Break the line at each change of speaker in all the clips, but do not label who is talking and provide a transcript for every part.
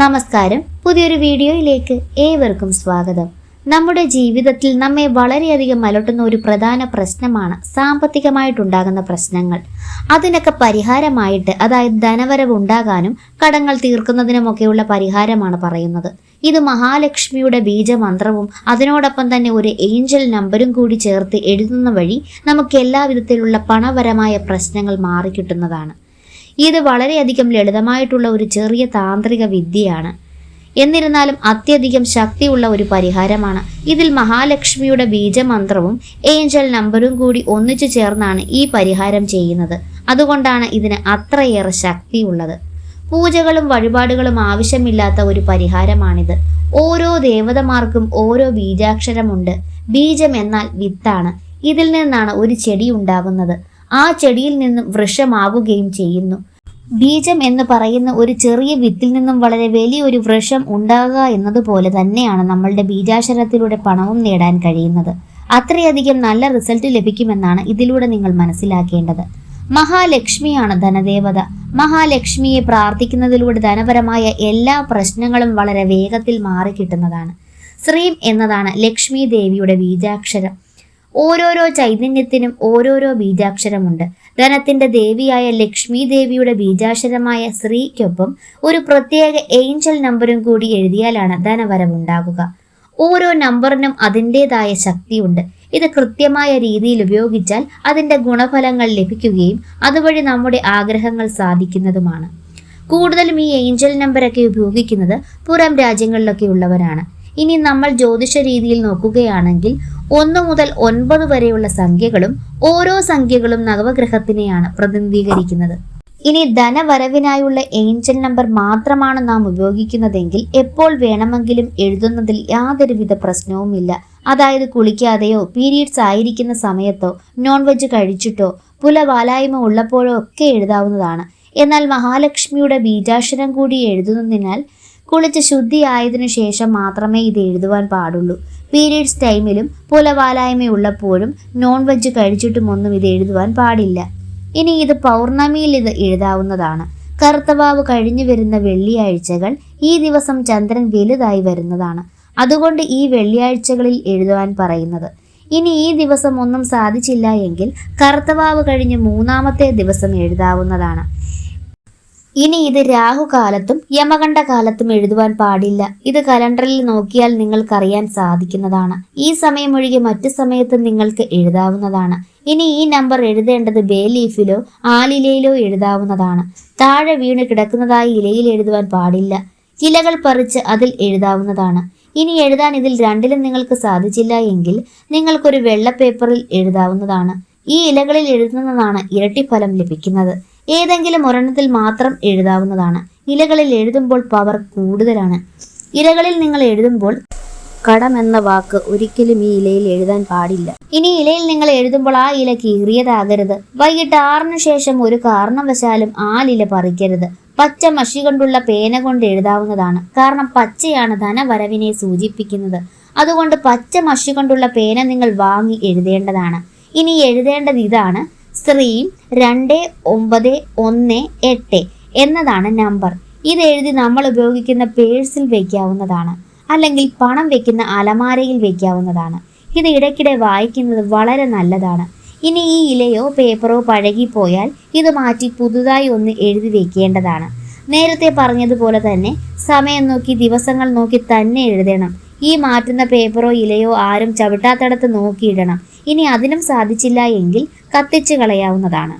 നമസ്കാരം. പുതിയൊരു വീഡിയോയിലേക്ക് ഏവർക്കും സ്വാഗതം. നമ്മുടെ ജീവിതത്തിൽ നമ്മെ വളരെയധികം അലട്ടുന്ന ഒരു പ്രധാന പ്രശ്നമാണ് സാമ്പത്തികമായിട്ടുണ്ടാകുന്ന പ്രശ്നങ്ങൾ. അതിനൊക്കെ പരിഹാരമായിട്ട് അതായത് ധനവരവ് ഉണ്ടാകാനും കടങ്ങൾ തീർക്കുന്നതിനുമൊക്കെയുള്ള പരിഹാരമാണ് പറയുന്നത്. ഇത് മഹാലക്ഷ്മിയുടെ ബീജമന്ത്രവും അതിനോടൊപ്പം തന്നെ ഒരു ഏഞ്ചൽ നമ്പരും കൂടി ചേർത്ത് എഴുതുന്ന വഴി നമുക്ക് എല്ലാവിധത്തിലുള്ള പണപരമായ പ്രശ്നങ്ങൾ മാറിക്കിട്ടുന്നതാണ്. ഇത് വളരെയധികം ലളിതമായിട്ടുള്ള ഒരു ചെറിയ താന്ത്രിക വിദ്യയാണ്. എന്നിരുന്നാലും അത്യധികം ശക്തിയുള്ള ഒരു പരിഹാരമാണ്. ഇതിൽ മഹാലക്ഷ്മിയുടെ ബീജമന്ത്രവും ഏഞ്ചൽ നമ്പറും കൂടി ഒന്നിച്ചു ചേർന്നാണ് ഈ പരിഹാരം ചെയ്യുന്നത്. അതുകൊണ്ടാണ് ഇതിന് അത്രയേറെ ശക്തിയുള്ളത്. പൂജകളും വഴിപാടുകളും ആവശ്യമില്ലാത്ത ഒരു പരിഹാരമാണിത്. ഓരോ ദേവതമാർക്കും ഓരോ ബീജാക്ഷരമുണ്ട്. ബീജം എന്നാൽ വിത്താണ്. ഇതിൽ നിന്നാണ് ഒരു ചെടി ഉണ്ടാകുന്നത്. ആ ചെടിയിൽ നിന്നും വൃക്ഷമാകുകയും ചെയ്യുന്നു. ബീജം എന്ന് പറയുന്ന ഒരു ചെറിയ വിത്തിൽ നിന്നും വളരെ വലിയൊരു വൃക്ഷം ഉണ്ടാകുക എന്നതുപോലെ തന്നെയാണ് നമ്മളുടെ ബീജാശരത്തിലൂടെ പണവും നേടാൻ കഴിയുന്നത്. അത്രയധികം നല്ല റിസൾട്ട് ലഭിക്കുമെന്നാണ് ഇതിലൂടെ നിങ്ങൾ മനസ്സിലാക്കേണ്ടത്. മഹാലക്ഷ്മിയാണ് ധനദേവത. മഹാലക്ഷ്മിയെ പ്രാർത്ഥിക്കുന്നതിലൂടെ ധനപരമായ എല്ലാ പ്രശ്നങ്ങളും വളരെ വേഗത്തിൽ മാറിക്കിട്ടുന്നതാണ്. ശ്രീം എന്നതാണ് ലക്ഷ്മി ദേവിയുടെ ബീജാക്ഷരം. ഓരോരോ ചൈതന്യത്തിനും ഓരോരോ ബീജാക്ഷരമുണ്ട്. ധനത്തിന്റെ ദേവിയായ ലക്ഷ്മി ദേവിയുടെ ബീജാക്ഷരമായ ശ്രീക്കൊപ്പം ഒരു പ്രത്യേക ഏഞ്ചൽ നമ്പറും കൂടി എഴുതിയാലാണ് ധനവരവുണ്ടാകുക. ഓരോ നമ്പറിനും അതിന്റെതായ ശക്തിയുണ്ട്. ഇത് കൃത്യമായ രീതിയിൽ ഉപയോഗിച്ചാൽ അതിന്റെ ഗുണഫലങ്ങൾ ലഭിക്കുകയും അതുവഴി നമ്മുടെ ആഗ്രഹങ്ങൾ സാധിക്കുന്നതുമാണ്. കൂടുതലും ഈ ഏഞ്ചൽ നമ്പറൊക്കെ ഉപയോഗിക്കുന്നത് പുറം രാജ്യങ്ങളിലൊക്കെ ഉള്ളവരാണ്. ഇനി നമ്മൾ ജ്യോതിഷ രീതിയിൽ നോക്കുകയാണെങ്കിൽ ഒന്ന് മുതൽ ഒൻപത് വരെയുള്ള സംഖ്യകളും ഓരോ സംഖ്യകളും നവഗ്രഹത്തിനെയാണ് പ്രതിനിധീകരിക്കുന്നത്. ഇനി ധനവരവിനായുള്ള ഏഞ്ചൽ നമ്പർ മാത്രമാണ് നാം ഉപയോഗിക്കുന്നതെങ്കിൽ എപ്പോൾ വേണമെങ്കിലും എഴുതുന്നതിൽ യാതൊരുവിധ പ്രശ്നവുമില്ല. അതായത് കുളിക്കാതെയോ പീരീഡ്സ് ആയിരിക്കുന്ന സമയത്തോ നോൺ വെജ് കഴിച്ചിട്ടോ പുലവാലായ്മ ഉള്ളപ്പോഴോ ഒക്കെ എഴുതാവുന്നതാണ്. എന്നാൽ മഹാലക്ഷ്മിയുടെ ബീജാക്ഷരം കൂടി എഴുതുന്നതിനാൽ കുളിച്ച് ശുദ്ധിയായതിനു ശേഷം മാത്രമേ ഇത് എഴുതുവാൻ പാടുള്ളൂ. പീരീഡ്സ് ടൈമിലും പുലവാലായ്മയുള്ളപ്പോഴും നോൺ വെജ് കഴിച്ചിട്ടുമൊന്നും ഇത് എഴുതുവാൻ പാടില്ല. ഇനി ഇത് പൗർണമിയിൽ ഇത് എഴുതാവുന്നതാണ്. കറുത്തവാവ് കഴിഞ്ഞു വരുന്ന വെള്ളിയാഴ്ചകൾ ഈ ദിവസം ചന്ദ്രൻ വലുതായി വരുന്നതാണ്. അതുകൊണ്ട് ഈ വെള്ളിയാഴ്ചകളിൽ എഴുതുവാൻ പറയുന്നത്. ഇനി ഈ ദിവസം ഒന്നും സാധിച്ചില്ല എങ്കിൽ കറുത്തവാവ് കഴിഞ്ഞ് മൂന്നാമത്തെ ദിവസം എഴുതാവുന്നതാണ്. ഇനി ഇത് രാഹുകാലത്തും യമകണ്ഠ കാലത്തും എഴുതുവാൻ പാടില്ല. ഇത് കലണ്ടറിൽ നോക്കിയാൽ നിങ്ങൾക്കറിയാൻ സാധിക്കുന്നതാണ്. ഈ സമയം ഒഴികെ മറ്റു സമയത്തും നിങ്ങൾക്ക് എഴുതാവുന്നതാണ്. ഇനി ഈ നമ്പർ എഴുതേണ്ടത് ബേ ലീഫിലോ ആലിലയിലോ എഴുതാവുന്നതാണ്. താഴെ വീണ് കിടക്കുന്നതായി ഇലയിൽ എഴുതുവാൻ പാടില്ല. ഇലകൾ പറിച്ച് അതിൽ എഴുതാവുന്നതാണ്. ഇനി എഴുതാൻ ഇതിൽ രണ്ടിലും നിങ്ങൾക്ക് സാധിച്ചില്ല എങ്കിൽ നിങ്ങൾക്കൊരു വെള്ള പേപ്പറിൽ എഴുതാവുന്നതാണ്. ഈ ഇലകളിൽ എഴുതുന്നതാണ് ഇരട്ടി ഫലം ലഭിക്കുന്നത്. ഏതെങ്കിലും ഒരെണ്ണത്തിൽ മാത്രം എഴുതാവുന്നതാണ്. ഇലകളിൽ എഴുതുമ്പോൾ പവർ കൂടുതലാണ്. ഇലകളിൽ നിങ്ങൾ എഴുതുമ്പോൾ കടം എന്ന വാക്ക് ഒരിക്കലും ഈ ഇലയിൽ എഴുതാൻ പാടില്ല. ഇനി ഇലയിൽ നിങ്ങൾ എഴുതുമ്പോൾ ആ ഇല കീറിയതാകരുത് വൈകിട്ട് ആറിനു ശേഷം ഒരു കാരണവശാലും ആ ഇല പറിക്കരുത്. പച്ച മഷി കൊണ്ടുള്ള പേന കൊണ്ട് എഴുതാവുന്നതാണ്. കാരണം പച്ചയാണ് ധനവരവിനെ സൂചിപ്പിക്കുന്നത്. അതുകൊണ്ട് പച്ച മഷി കൊണ്ടുള്ള പേന നിങ്ങൾ വാങ്ങി എഴുതേണ്ടതാണ്. ഇനി എഴുതേണ്ടത് ഇതാണ്. സ്ത്രീം രണ്ട് ഒമ്പത് ഒന്ന് എട്ട് എന്നതാണ് നമ്പർ. ഇത് എഴുതി നമ്മൾ ഉപയോഗിക്കുന്ന പേഴ്സിൽ വയ്ക്കാവുന്നതാണ് അല്ലെങ്കിൽ പണം വെക്കുന്ന അലമാരയിൽ വയ്ക്കാവുന്നതാണ് ഇത് ഇടയ്ക്കിടെ വായിക്കുന്നത് വളരെ നല്ലതാണ്. ഇനി ഈ ഇലയോ പേപ്പറോ പഴകിപ്പോയാൽ ഇത് മാറ്റി പുതുതായി ഒന്ന് എഴുതി വെക്കേണ്ടതാണ്. നേരത്തെ പറഞ്ഞതുപോലെ തന്നെ സമയം നോക്കി ദിവസങ്ങൾ നോക്കി തന്നെ എഴുതണം. ഈ മാറ്റുന്ന പേപ്പറോ ഇലയോ ആരും ചവിട്ടാത്തടത്ത് നോക്കിയിടണം. ഇനി അതിനും സാധിച്ചില്ല എങ്കിൽ കത്തിച്ചു കളയാവുന്നതാണ്.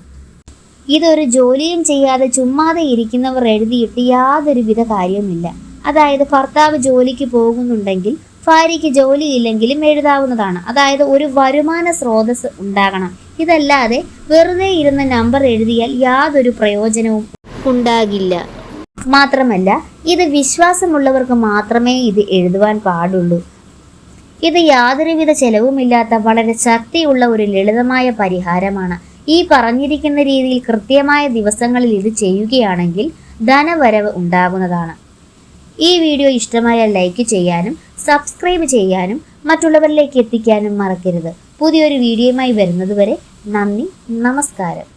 ഇതൊരു ജോലിയും ചെയ്യാതെ ചുമ്മാതെ ഇരിക്കുന്നവർ എഴുതിയിട്ട് യാതൊരുവിധ കാര്യവുമില്ല. അതായത് ഭർത്താവ് ജോലിക്ക് പോകുന്നുണ്ടെങ്കിൽ ഭാര്യയ്ക്ക് ജോലിയില്ലെങ്കിലും എഴുതാവുന്നതാണ്. അതായത് ഒരു വരുമാന സ്രോതസ് ഉണ്ടാകണം. ഇതല്ലാതെ വെറുതെ ഇരുന്ന നമ്പർ എഴുതിയാൽ യാതൊരു പ്രയോജനവും ഉണ്ടാകില്ല. മാത്രമല്ല ഇത് വിശ്വാസമുള്ളവർക്ക് മാത്രമേ ഇത് എഴുതുവാൻ പാടുള്ളൂ. ഇത് യാതൊരുവിധ ചെലവുമില്ലാത്ത വളരെ ശക്തിയുള്ള ഒരു ലളിതമായ പരിഹാരമാണ്. ഈ പറഞ്ഞിരിക്കുന്ന രീതിയിൽ കൃത്യമായ ദിവസങ്ങളിൽ ഇത് ചെയ്യുകയാണെങ്കിൽ ധനവരവ് ഉണ്ടാകുന്നതാണ്. ഈ വീഡിയോ ഇഷ്ടമായാൽ ലൈക്ക് ചെയ്യാനും സബ്സ്ക്രൈബ് ചെയ്യാനും മറ്റുള്ളവരിലേക്ക് എത്തിക്കാനും മറക്കരുത്. പുതിയൊരു വീഡിയോയുമായി വരുന്നതുവരെ നന്ദി നമസ്കാരം.